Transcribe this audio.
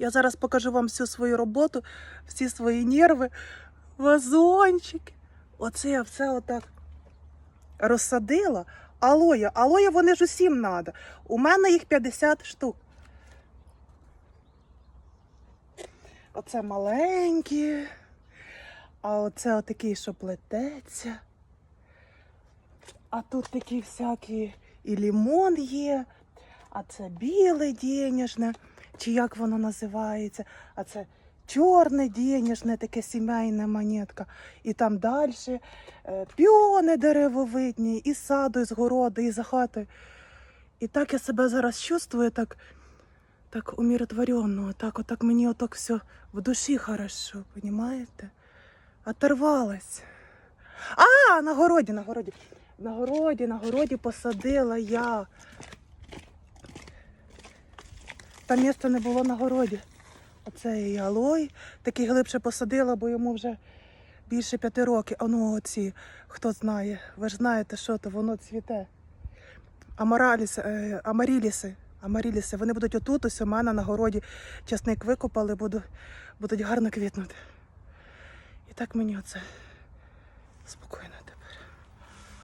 Я зараз покажу вам всю свою роботу, всі свої нерви, вазончики. Оце я все отак розсадила. Алоя, алоя вони ж усім треба. У мене їх 50 штук. Оце маленькі, а оце отакий, що плететься. А тут такі всякі і лімон є, а це біле денежне, чи як воно називається, а це чорне денежне, таке сімейна монетка. І там далі е, піони деревовидні, і саду, і з городу, і за хатою. І так я себе зараз чувствую, так, так умиротворенно, так, отак мені отак все в душі хорошо, понимаєте? Оторвалась. А, на городі, на городі. На городі, на городі посадила я. Там місця не було на городі. Оце і алой. Такий глибше посадила, бо йому вже більше п'яти років. А ну оці, хто знає, ви ж знаєте, що то воно цвіте. Е, амаріліси. Амаріліси. Вони будуть отут, ось у мене на городі часник викопали, буду, будуть гарно квітнути. І так мені оце спокійно.